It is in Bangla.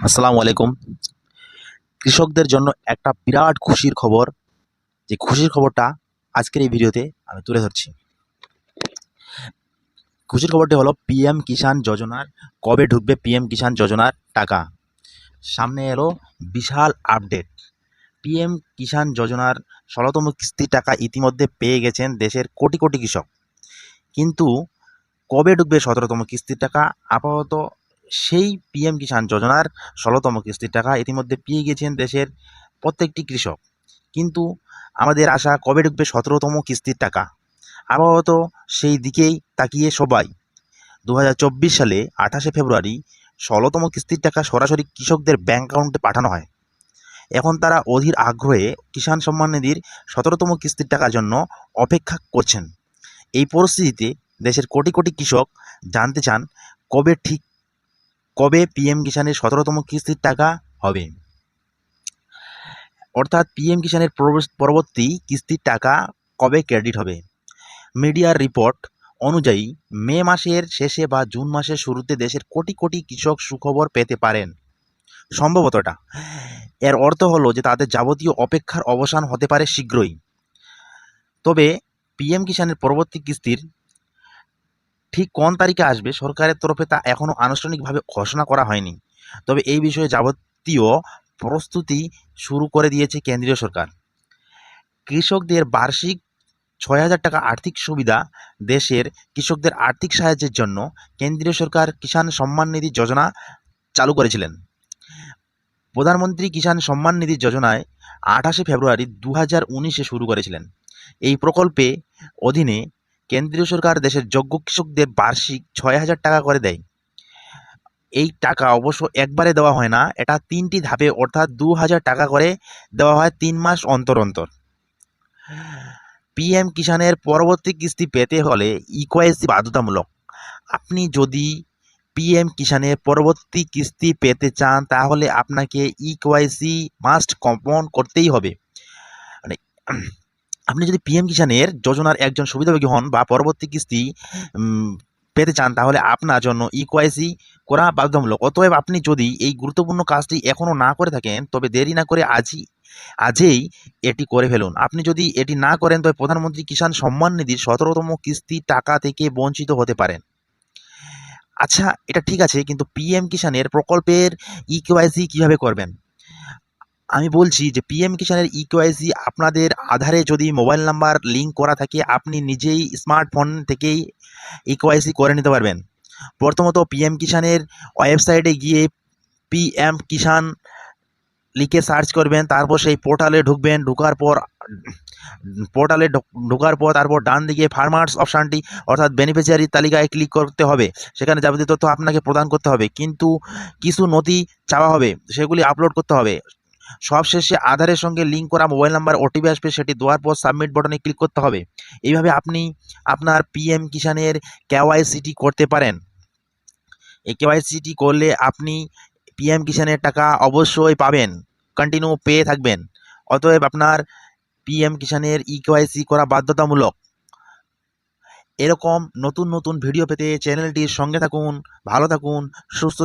আসসালামু আলাইকুম। কৃষকদের জন্য একটা বিরাট খুশির খবর। যে খুশির খবরটা আজকের এই ভিডিওতে আমি তুলে ধরছি। খুশির খবরটি হলো, পিএম কিষাণ যোজনার, কবে ঢুকবে পিএম কিষাণ যোজনার টাকা? সামনে এলো বিশাল আপডেট। পিএম কিষাণ যোজনার ষোলোতম কিস্তির টাকা ইতিমধ্যে পেয়ে গেছেন দেশের কোটি কোটি কৃষক। কিন্তু কবে ঢুকবে সতেরোতম কিস্তির টাকা? আপাতত সেই পিএম কিষাণ যোজনার ষোলোতম কিস্তির টাকা ইতিমধ্যে পেয়ে গেছেন দেশের প্রত্যেকটি কৃষক। কিন্তু আমাদের আশা, কবে ঢুকবে সতেরোতম কিস্তির টাকা? আপাতত সেই দিকেই তাকিয়ে সবাই। দু হাজার চব্বিশ সালে আঠাশে ফেব্রুয়ারি ষোলোতম কিস্তির টাকা সরাসরি কৃষকদের ব্যাঙ্ক অ্যাকাউন্টে পাঠানো হয়। এখন তারা অধীর আগ্রহে কিষাণ সম্মান নিধির সতেরোতম কিস্তির টাকার জন্য অপেক্ষা করছেন। এই পরিস্থিতিতে দেশের কোটি কোটি কৃষক জানতে চান কবে ঠিক কবে পিএম কিষাণের সতেরোতম কিস্তির টাকা হবে? অর্থাৎ পিএম কিষাণের পরবর্তী- কিস্তির টাকা কবে ক্রেডিট হবে? মিডিয়ার রিপোর্ট অনুযায়ী মে মাসের শেষে বা জুন মাসের শুরুতে দেশের কোটি কোটি কৃষক সুখবর পেতে পারেন। সম্ভবতটা। এর অর্থ হলো যে তাদের যাবতীয় অপেক্ষার অবসান হতে পারে শীঘ্রই। তবে পিএম কিষাণের পরবর্তী কিস্তির ঠিক কোন তারিখে আসবে সরকারের তরফে তা এখনও আনুষ্ঠানিকভাবে ঘোষণা করা হয়নি। তবে এই বিষয়ে যাবতীয় প্রস্তুতি শুরু করে দিয়েছে কেন্দ্রীয় সরকার। কৃষকদের বার্ষিক ছয় হাজার টাকা আর্থিক সুবিধা দেশের কৃষকদের আর্থিক সাহায্যের জন্য কেন্দ্রীয় সরকার কিষাণ সম্মান নিধি যোজনা চালু করেছিলেন। প্রধানমন্ত্রী কিষাণ সম্মান নিধি যোজনায় আঠাশে ফেব্রুয়ারি দু হাজার উনিশে শুরু করেছিলেন। এই প্রকল্পে অধীনে কেন্দ্রীয় সরকার দেশের যোগ্য কৃষকদের বার্ষিক ছয় হাজার টাকা করে দেয়। এই টাকা অবশ্য একবারে দেওয়া হয় না, এটা তিনটি ধাপে অর্থাৎ দু হাজার টাকা করে দেওয়া হয় তিন মাস অন্তর অন্তর। পিএম কিষাণের পরবর্তী কিস্তি পেতে হলে ইকোয়াইসি বাধ্যতামূলক। আপনি যদি পিএম কিষাণের পরবর্তী কিস্তি পেতে চান, তাহলে আপনাকে ইকোয়াইসি মাস্ট কম্পাউন্ড করতেই হবে। মানে আপনি যদি পিএম কিষাণের যোজনার একজন সুবিধাভোগী হন বা পরবর্তী কিস্তি পেতে চান, তাহলে আপনার জন্য ইকোয়াইসি করা বাধ্যতামূলক। অতএব আপনি যদি এই গুরুত্বপূর্ণ কাজটি এখনও না করে থাকেন, তবে দেরি না করে আজই, আজেই এটি করে ফেলুন। আপনি যদি এটি না করেন, তবে প্রধানমন্ত্রী কিষাণ সম্মান নিধির সতেরোতম কিস্তি টাকা থেকে বঞ্চিত হতে পারেন। আচ্ছা এটা ঠিক আছে, কিন্তু পিএম কিষাণের প্রকল্পের ইকেওয়াইসি কীভাবে করবেন? আমি বলছি যে পিএম কিষাণের ইকেওয়াইসি আপনাদের আধারে যদি মোবাইল নাম্বার লিঙ্ক করা থাকে, আপনি নিজেই স্মার্টফোন থেকেই ইকেওয়াইসি করে নিতে পারবেন। প্রথমত পিএম কিষাণের ওয়েবসাইটে গিয়ে পিএম কিষাণ লিখে সার্চ করবেন, তারপর সেই পোর্টালে ঢুকবেন, ঢোকার পর পোর্টালে ঢোকার পর তারপর ডান দিকে ফার্মার্স অপশানটি অর্থাৎ বেনিফিশিয়ারি তালিকায় ক্লিক করতে হবে। সেখানে যাবতীয় তথ্য আপনাকে প্রদান করতে হবে। কিন্তু কিছু নথি চাওয়া হবে, সেগুলি আপলোড করতে হবে। সবশেষে আধারের সঙ্গে লিঙ্ক করা মোবাইল নাম্বার ওটিপি আসবে, সেটি দেওয়ার পর সাবমিট বাটনে ক্লিক করতে হবে। এইভাবে আপনি আপনার পিএম কিষাণের কেওয়াইসিটি করতে পারেন। এই কেওয়াইসিটি করলে আপনি পিএম কিষাণের টাকা অবশ্যই পাবেন কন্টিনিউ পেয়ে থাকবেন। অতএব আপনার পিএম কিষাণের ই কেওয়াইসি করা বাধ্যতামূলক। এরকম নতুন নতুন ভিডিও পেতে চ্যানেলটির সঙ্গে থাকুন, ভালো থাকুন, সুস্থ